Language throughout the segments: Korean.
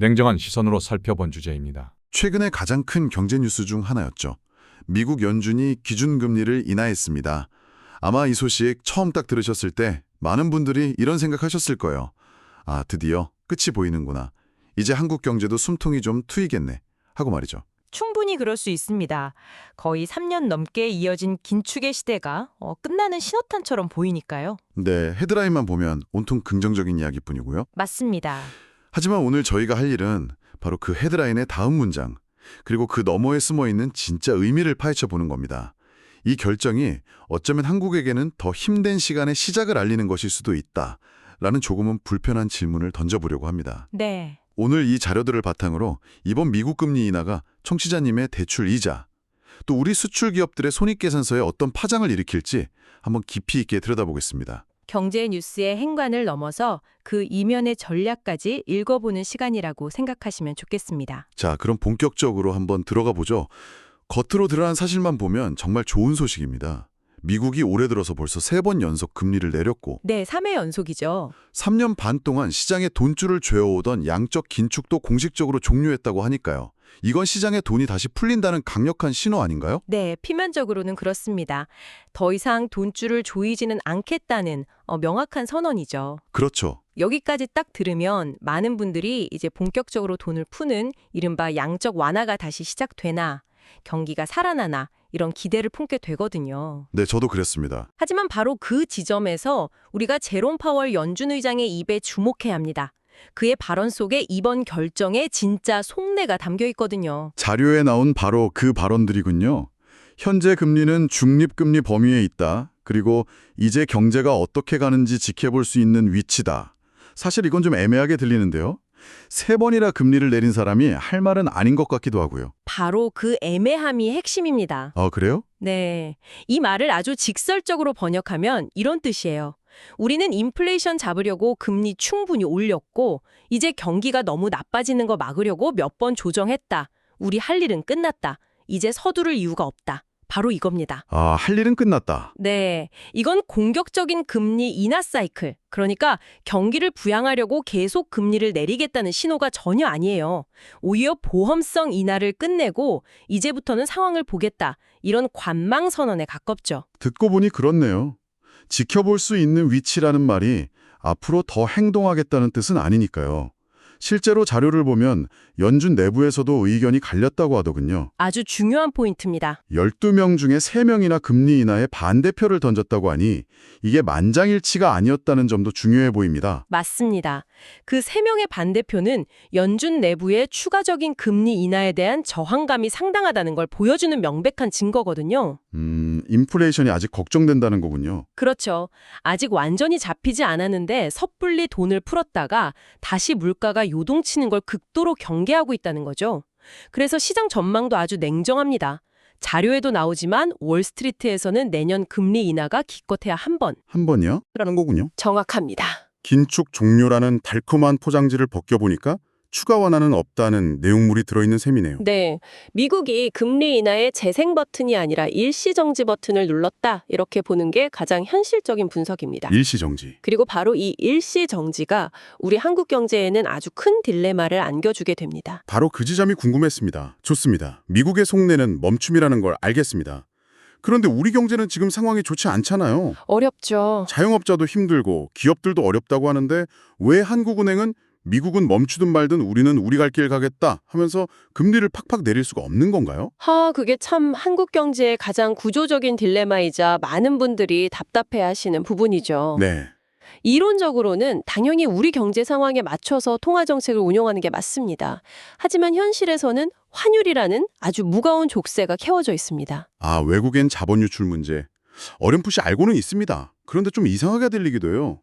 냉정한 시선으로 살펴본 주제입니다. 최근에 가장 큰 경제 뉴스 중 하나였죠. 미국 연준이 기준금리를 인하했습니다. 아마 이 소식 처음 딱 들으셨을 때 많은 분들이 이런 생각하셨을 거예요. 아, 드디어 끝이 보이는구나. 이제 한국 경제도 숨통이 좀 트이겠네. 하고 말이죠. 충분히 그럴 수 있습니다. 거의 3년 넘게 이어진 긴축의 시대가 어, 끝나는 신호탄처럼 보이니까요. 네, 헤드라인만 보면 온통 긍정적인 이야기뿐이고요. 맞습니다. 하지만 오늘 저희가 할 일은 바로 그 헤드라인의 다음 문장, 그리고 그 너머에 숨어 있는 진짜 의미를 파헤쳐 보는 겁니다. 이 결정이 어쩌면 한국에게는 더 힘든 시간의 시작을 알리는 것일 수도 있다. 라는 조금은 불편한 질문을 던져보려고 합니다. 네. 오늘 이 자료들을 바탕으로 이번 미국 금리 인하가 청취자님의 대출 이자, 또 우리 수출 기업들의 손익 계산서에 어떤 파장을 일으킬지 한번 깊이 있게 들여다보겠습니다. 경제 뉴스의 행관을 넘어서 그 이면의 전략까지 읽어보는 시간이라고 생각하시면 좋겠습니다. 자, 그럼 본격적으로 한번 들어가 보죠. 겉으로 드러난 사실만 보면 정말 좋은 소식입니다. 미국이 올해 들어서 벌써 세 번 연속 금리를 내렸고 네, 3회 연속이죠. 3년 반 동안 시장에 돈줄을 죄어오던 양적 긴축도 공식적으로 종료했다고 하니까요. 이건 시장에 돈이 다시 풀린다는 강력한 신호 아닌가요? 네, 피면적으로는 그렇습니다. 더 이상 돈줄을 조이지는 않겠다는 어, 명확한 선언이죠. 그렇죠. 여기까지 딱 들으면 많은 분들이 이제 본격적으로 돈을 푸는 이른바 양적 완화가 다시 시작되나, 경기가 살아나나, 이런 기대를 품게 되거든요. 네, 저도 그랬습니다. 하지만 바로 그 지점에서 우리가 제롬 파월 연준 의장의 입에 주목해야 합니다. 그의 발언 속에 이번 결정에 진짜 속내가 담겨 있거든요. 자료에 나온 바로 그 발언들이군요. 현재 금리는 중립금리 범위에 있다. 그리고 이제 경제가 어떻게 가는지 지켜볼 수 있는 위치다. 사실 이건 좀 애매하게 들리는데요. 세 번이나 금리를 내린 사람이 할 말은 아닌 것 같기도 하고요. 바로 그 애매함이 핵심입니다. 아, 그래요? 네. 이 말을 아주 직설적으로 번역하면 이런 뜻이에요. 우리는 인플레이션 잡으려고 금리 충분히 올렸고, 이제 경기가 너무 나빠지는 거 막으려고 몇 번 조정했다. 우리 할 일은 끝났다. 이제 서두를 이유가 없다. 바로 이겁니다. 아, 할 일은 끝났다. 네. 이건 공격적인 금리 인하 사이클. 그러니까 경기를 부양하려고 계속 금리를 내리겠다는 신호가 전혀 아니에요. 오히려 보험성 인하를 끝내고 이제부터는 상황을 보겠다. 이런 관망 선언에 가깝죠. 듣고 보니 그렇네요. 지켜볼 수 있는 위치라는 말이 앞으로 더 행동하겠다는 뜻은 아니니까요. 실제로 자료를 보면 연준 내부에서도 의견이 갈렸다고 하더군요. 아주 중요한 포인트입니다. 12명 중에 3명이나 금리 인하에 반대표를 던졌다고 하니 이게 만장일치가 아니었다는 점도 중요해 보입니다. 맞습니다. 그세 명의 반대표는 연준 내부의 추가적인 금리 인하에 대한 저항감이 상당하다는 걸 보여주는 명백한 증거거든요. 음, 인플레이션이 아직 걱정된다는 거군요. 그렇죠. 아직 완전히 잡히지 않았는데 섣불리 돈을 풀었다가 다시 물가가 요동치는 걸 극도로 경계하고 있다는 거죠. 그래서 시장 전망도 아주 냉정합니다. 자료에도 나오지만 월스트리트에서는 내년 금리 인하가 기껏해야 한 번. 한 번이요? 라는 거군요. 정확합니다. 긴축 종료라는 달콤한 포장지를 벗겨보니까 추가 완화는 없다는 내용물이 들어있는 셈이네요. 네. 미국이 금리 인하의 재생 버튼이 아니라 일시 정지 버튼을 눌렀다. 이렇게 보는 게 가장 현실적인 분석입니다. 일시 정지. 그리고 바로 이 일시 정지가 우리 한국 경제에는 아주 큰 딜레마를 안겨주게 됩니다. 바로 그 지점이 궁금했습니다. 좋습니다. 미국의 속내는 멈춤이라는 걸 알겠습니다. 그런데 우리 경제는 지금 상황이 좋지 않잖아요. 어렵죠. 자영업자도 힘들고 기업들도 어렵다고 하는데 왜 한국은행은 미국은 멈추든 말든 우리는 우리 갈 길 가겠다 하면서 금리를 팍팍 내릴 수가 없는 건가요? 하, 그게 참 한국 경제의 가장 구조적인 딜레마이자 많은 분들이 답답해 하시는 부분이죠. 네. 이론적으로는 당연히 우리 경제 상황에 맞춰서 통화 정책을 운영하는 게 맞습니다. 하지만 현실에서는 환율이라는 아주 무거운 족쇄가 캐워져 있습니다. 아, 외국엔 자본 유출 문제. 어렴풋이 알고는 있습니다. 그런데 좀 이상하게 들리기도 해요.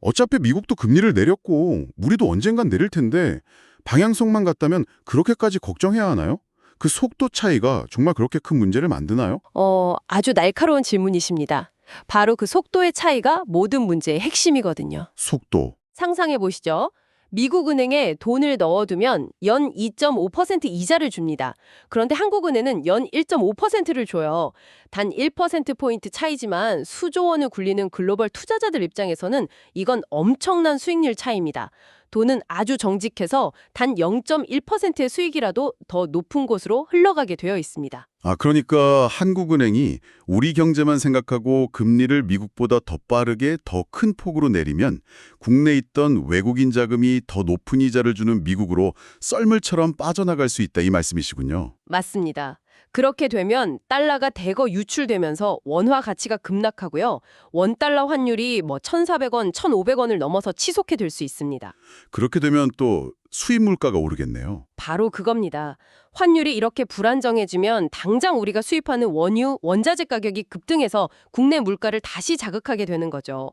어차피 미국도 금리를 내렸고 우리도 언젠간 내릴 텐데 방향성만 같다면 그렇게까지 걱정해야 하나요? 그 속도 차이가 정말 그렇게 큰 문제를 만드나요? 어, 아주 날카로운 질문이십니다. 바로 그 속도의 차이가 모든 문제의 핵심이거든요. 속도. 상상해 보시죠. 미국 은행에 돈을 넣어두면 연 2.5% 이자를 줍니다. 그런데 한국은행은 연 1.5%를 줘요. 단 1%포인트 차이지만 수조 원을 굴리는 글로벌 투자자들 입장에서는 이건 엄청난 수익률 차이입니다. 돈은 아주 정직해서 단 0.1%의 수익이라도 더 높은 곳으로 흘러가게 되어 있습니다. 아, 그러니까 한국은행이 우리 경제만 생각하고 금리를 미국보다 더 빠르게 더 큰 폭으로 내리면 국내에 있던 외국인 자금이 더 높은 이자를 주는 미국으로 썰물처럼 빠져나갈 수 있다 이 말씀이시군요. 맞습니다. 그렇게 되면 달러가 대거 유출되면서 원화 가치가 급락하고요. 원달러 환율이 뭐 1,400원, 1,500원을 넘어서 치솟게 될 수 있습니다. 그렇게 되면 또 수입 물가가 오르겠네요. 바로 그겁니다. 환율이 이렇게 불안정해지면 당장 우리가 수입하는 원유, 원자재 가격이 급등해서 국내 물가를 다시 자극하게 되는 거죠.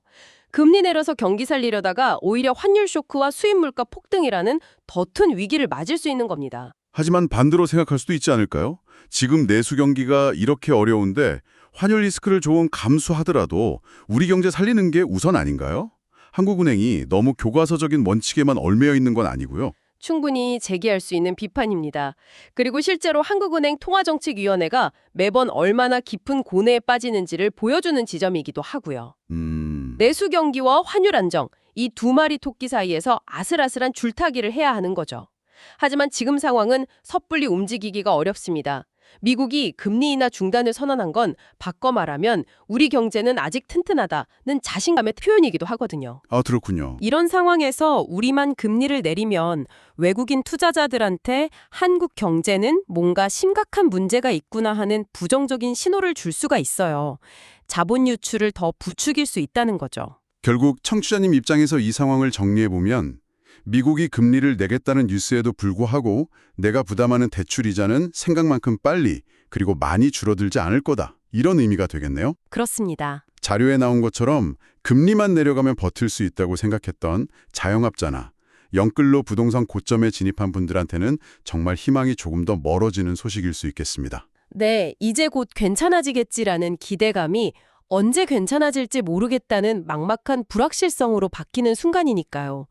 금리 내려서 경기 살리려다가 오히려 환율 쇼크와 수입 물가 폭등이라는 더 큰 위기를 맞을 수 있는 겁니다. 하지만 반대로 생각할 수도 있지 않을까요? 지금 내수 경기가 이렇게 어려운데 환율 리스크를 조금 감수하더라도 우리 경제 살리는 게 우선 아닌가요? 한국은행이 너무 교과서적인 원칙에만 얽매여 있는 건 아니고요. 충분히 제기할 수 있는 비판입니다. 그리고 실제로 한국은행 통화정책위원회가 매번 얼마나 깊은 고뇌에 빠지는지를 보여주는 지점이기도 하고요. 음... 내수 경기와 환율 안정, 이 두 마리 토끼 사이에서 아슬아슬한 줄타기를 해야 하는 거죠. 하지만 지금 상황은 섣불리 움직이기가 어렵습니다. 미국이 금리 인하 중단을 선언한 건 바꿔 말하면 우리 경제는 아직 튼튼하다는 자신감의 표현이기도 하거든요. 아, 그렇군요. 이런 상황에서 우리만 금리를 내리면 외국인 투자자들한테 한국 경제는 뭔가 심각한 문제가 있구나 하는 부정적인 신호를 줄 수가 있어요. 자본 유출을 더 부추길 수 있다는 거죠. 결국 청취자님 입장에서 이 상황을 정리해보면 미국이 금리를 내겠다는 뉴스에도 불구하고 내가 부담하는 대출 이자는 생각만큼 빨리 그리고 많이 줄어들지 않을 거다. 이런 의미가 되겠네요. 그렇습니다. 자료에 나온 것처럼 금리만 내려가면 버틸 수 있다고 생각했던 자영업자나 영끌로 부동산 고점에 진입한 분들한테는 정말 희망이 조금 더 멀어지는 소식일 수 있겠습니다. 네, 이제 곧 괜찮아지겠지라는 기대감이 언제 괜찮아질지 모르겠다는 막막한 불확실성으로 바뀌는 순간이니까요.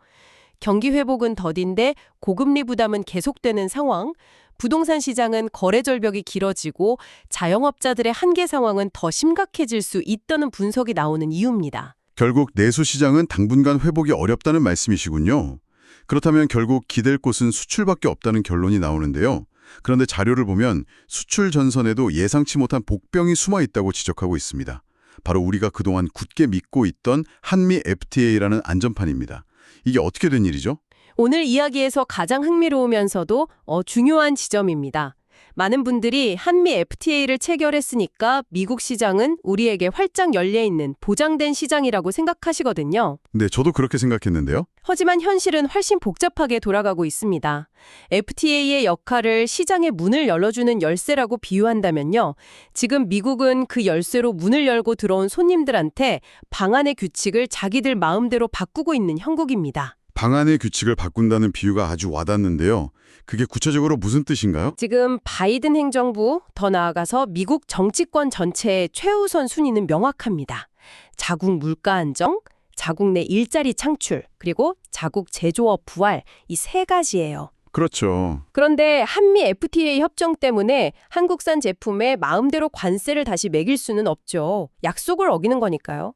경기 회복은 더딘데 고금리 부담은 계속되는 상황, 부동산 시장은 거래 절벽이 길어지고 자영업자들의 한계 상황은 더 심각해질 수 있다는 분석이 나오는 이유입니다. 결국 내수 시장은 당분간 회복이 어렵다는 말씀이시군요. 그렇다면 결국 기댈 곳은 수출밖에 없다는 결론이 나오는데요. 그런데 자료를 보면 수출 전선에도 예상치 못한 복병이 숨어 있다고 지적하고 있습니다. 바로 우리가 그동안 굳게 믿고 있던 한미 FTA라는 안전판입니다. 이게 어떻게 된 일이죠? 오늘 이야기에서 가장 흥미로우면서도 어, 중요한 지점입니다. 많은 분들이 한미 FTA를 체결했으니까 미국 시장은 우리에게 활짝 열려있는 보장된 시장이라고 생각하시거든요. 네, 저도 그렇게 생각했는데요. 하지만 현실은 훨씬 복잡하게 돌아가고 있습니다. FTA의 역할을 시장의 문을 열어주는 열쇠라고 비유한다면요. 지금 미국은 그 열쇠로 문을 열고 들어온 손님들한테 방안의 규칙을 자기들 마음대로 바꾸고 있는 형국입니다. 방안의 규칙을 바꾼다는 비유가 아주 와닿는데요. 그게 구체적으로 무슨 뜻인가요? 지금 바이든 행정부, 더 나아가서 미국 정치권 전체의 최우선 순위는 명확합니다. 자국 물가 안정, 자국 내 일자리 창출, 그리고 자국 제조업 부활 이 세 가지예요. 그렇죠. 그런데 한미 FTA 협정 때문에 한국산 제품에 마음대로 관세를 다시 매길 수는 없죠. 약속을 어기는 거니까요.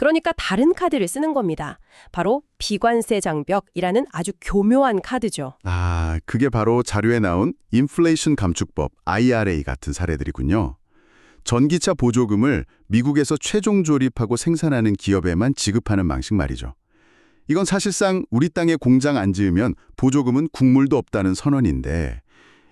그러니까 다른 카드를 쓰는 겁니다. 바로 비관세 장벽이라는 아주 교묘한 카드죠. 아, 그게 바로 자료에 나온 인플레이션 감축법 IRA 같은 사례들이군요. 전기차 보조금을 미국에서 최종 조립하고 생산하는 기업에만 지급하는 방식 말이죠. 이건 사실상 우리 땅에 공장 안 지으면 보조금은 국물도 없다는 선언인데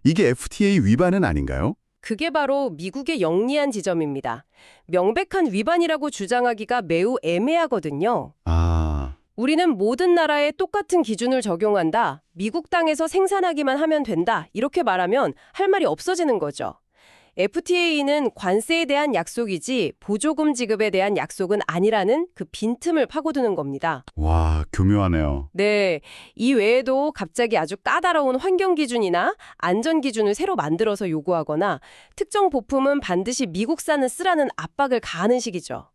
이게 FTA 위반은 아닌가요? 그게 바로 미국의 영리한 지점입니다. 명백한 위반이라고 주장하기가 매우 애매하거든요. 아, 우리는 모든 나라에 똑같은 기준을 적용한다. 미국 땅에서 생산하기만 하면 된다. 이렇게 말하면 할 말이 없어지는 거죠. FTA는 관세에 대한 약속이지 보조금 지급에 대한 약속은 아니라는 그 빈틈을 파고드는 겁니다. 와, 교묘하네요. 네, 이 외에도 갑자기 아주 까다로운 환경 기준이나 안전 기준을 새로 만들어서 요구하거나 특정 부품은 반드시 미국산을 쓰라는 압박을 가하는 식이죠.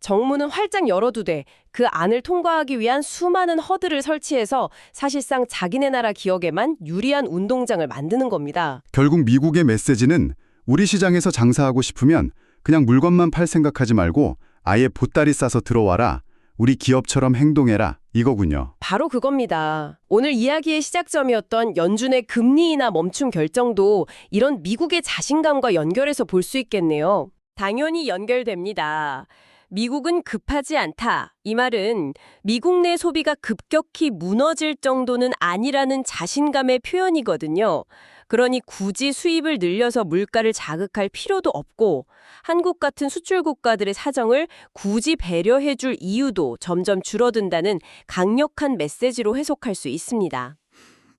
정문은 활짝 열어두되 그 안을 통과하기 위한 수많은 허들을 설치해서 사실상 자기네 나라 기업에만 유리한 운동장을 만드는 겁니다. 결국 미국의 메시지는 우리 시장에서 장사하고 싶으면 그냥 물건만 팔 생각하지 말고 아예 보따리 싸서 들어와라. 우리 기업처럼 행동해라. 이거군요. 바로 그겁니다. 오늘 이야기의 시작점이었던 연준의 금리 인하 멈춤 결정도 이런 미국의 자신감과 연결해서 볼 수 있겠네요. 당연히 연결됩니다. 미국은 급하지 않다. 이 말은 미국 내 소비가 급격히 무너질 정도는 아니라는 자신감의 표현이거든요. 그러니 굳이 수입을 늘려서 물가를 자극할 필요도 없고 한국 같은 수출 국가들의 사정을 굳이 배려해 줄 이유도 점점 줄어든다는 강력한 메시지로 해석할 수 있습니다.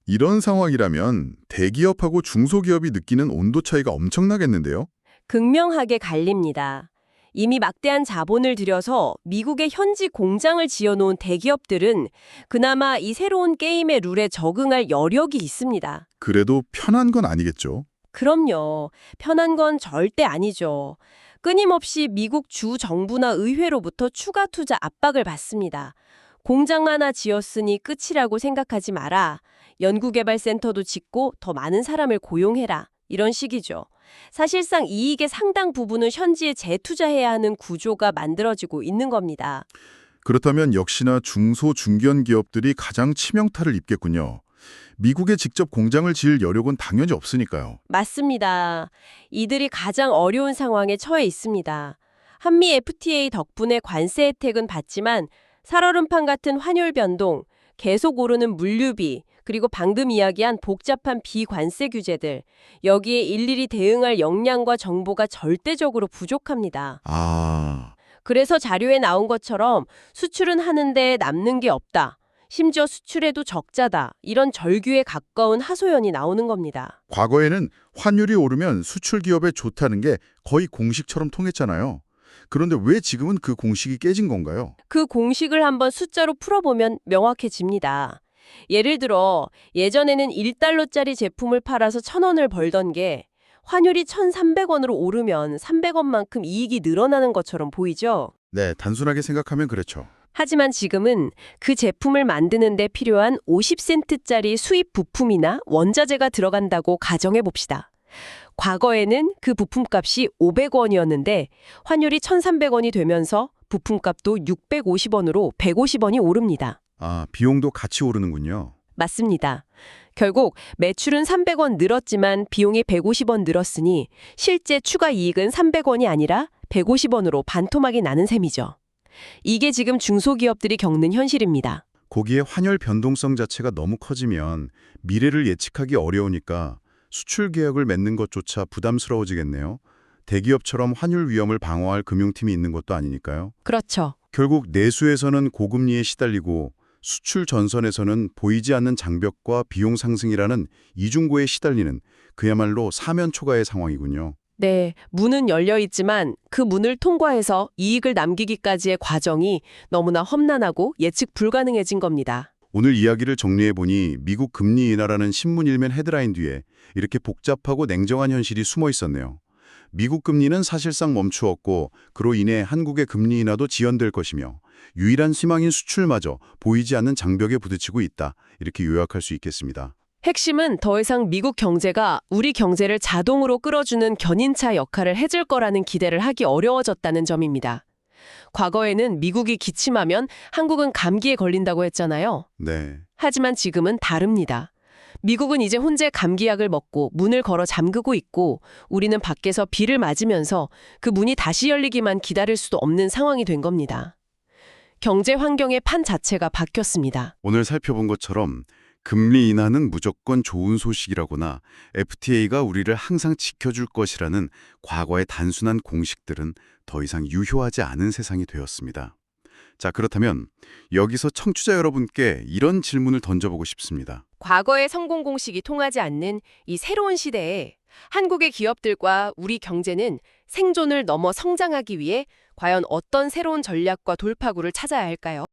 이런 상황이라면 대기업하고 중소기업이 느끼는 온도 차이가 엄청나겠는데요? 극명하게 갈립니다. 이미 막대한 자본을 들여서 미국의 현지 공장을 지어놓은 대기업들은 그나마 이 새로운 게임의 룰에 적응할 여력이 있습니다. 그래도 편한 건 아니겠죠. 그럼요. 편한 건 절대 아니죠. 끊임없이 미국 주 정부나 의회로부터 추가 투자 압박을 받습니다. 공장 하나 지었으니 끝이라고 생각하지 마라. 연구개발센터도 짓고 더 많은 사람을 고용해라. 이런 식이죠. 사실상 이익의 상당 부분은 현지에 재투자해야 하는 구조가 만들어지고 있는 겁니다. 그렇다면 역시나 중소 중견 기업들이 가장 치명타를 입겠군요. 미국에 직접 공장을 지을 여력은 당연히 없으니까요. 맞습니다. 이들이 가장 어려운 상황에 처해 있습니다. 한미 FTA 덕분에 관세 혜택은 받지만 살얼음판 같은 환율 변동, 계속 오르는 물류비, 그리고 방금 이야기한 복잡한 비관세 규제들, 여기에 일일이 대응할 역량과 정보가 절대적으로 부족합니다. 아, 그래서 자료에 나온 것처럼 수출은 하는데 남는 게 없다. 심지어 수출에도 적자다. 이런 절규에 가까운 하소연이 나오는 겁니다. 과거에는 환율이 오르면 수출 기업에 좋다는 게 거의 공식처럼 통했잖아요. 그런데 왜 지금은 그 공식이 깨진 건가요? 그 공식을 한번 숫자로 풀어보면 명확해집니다. 예를 들어 예전에는 1달러짜리 제품을 팔아서 1,000원을 벌던 게 환율이 1,300원으로 오르면 300원만큼 이익이 늘어나는 것처럼 보이죠? 네, 단순하게 생각하면 그렇죠. 하지만 지금은 그 제품을 만드는 데 필요한 50센트짜리 수입 부품이나 원자재가 들어간다고 가정해 봅시다. 과거에는 그 부품값이 500원이었는데 환율이 1,300원이 되면서 부품값도 650원으로 150원이 오릅니다. 아, 비용도 같이 오르는군요. 맞습니다. 결국 매출은 300원 늘었지만 비용이 150원 늘었으니 실제 추가 이익은 300원이 아니라 150원으로 반토막이 나는 셈이죠. 이게 지금 중소기업들이 겪는 현실입니다. 거기에 환율 변동성 자체가 너무 커지면 미래를 예측하기 어려우니까 수출 계약을 맺는 것조차 부담스러워지겠네요. 대기업처럼 환율 위험을 방어할 금융팀이 있는 것도 아니니까요. 그렇죠. 결국 내수에서는 고금리에 시달리고 수출 전선에서는 보이지 않는 장벽과 비용 상승이라는 이중고에 시달리는 그야말로 사면초가의 상황이군요. 네, 문은 열려 있지만 그 문을 통과해서 이익을 남기기까지의 과정이 너무나 험난하고 예측 불가능해진 겁니다. 오늘 이야기를 정리해보니 미국 금리 인하라는 신문 일면 헤드라인 뒤에 이렇게 복잡하고 냉정한 현실이 숨어 있었네요. 미국 금리는 사실상 멈추었고 그로 인해 한국의 금리 인하도 지연될 것이며 유일한 희망인 수출마저 보이지 않는 장벽에 부딪히고 있다. 이렇게 요약할 수 있겠습니다. 핵심은 더 이상 미국 경제가 우리 경제를 자동으로 끌어주는 견인차 역할을 해줄 거라는 기대를 하기 어려워졌다는 점입니다. 과거에는 미국이 기침하면 한국은 감기에 걸린다고 했잖아요. 네. 하지만 지금은 다릅니다. 미국은 이제 혼재 감기약을 먹고 문을 걸어 잠그고 있고 우리는 밖에서 비를 맞으면서 그 문이 다시 열리기만 기다릴 수도 없는 상황이 된 겁니다. 경제 환경의 판 자체가 바뀌었습니다. 오늘 살펴본 것처럼 금리 인하는 무조건 좋은 소식이라거나 FTA가 우리를 항상 지켜줄 것이라는 과거의 단순한 공식들은 더 이상 유효하지 않은 세상이 되었습니다. 자, 그렇다면 여기서 청취자 여러분께 이런 질문을 던져보고 싶습니다. 과거의 성공 공식이 통하지 않는 이 새로운 시대에 한국의 기업들과 우리 경제는 생존을 넘어 성장하기 위해 과연 어떤 새로운 전략과 돌파구를 찾아야 할까요?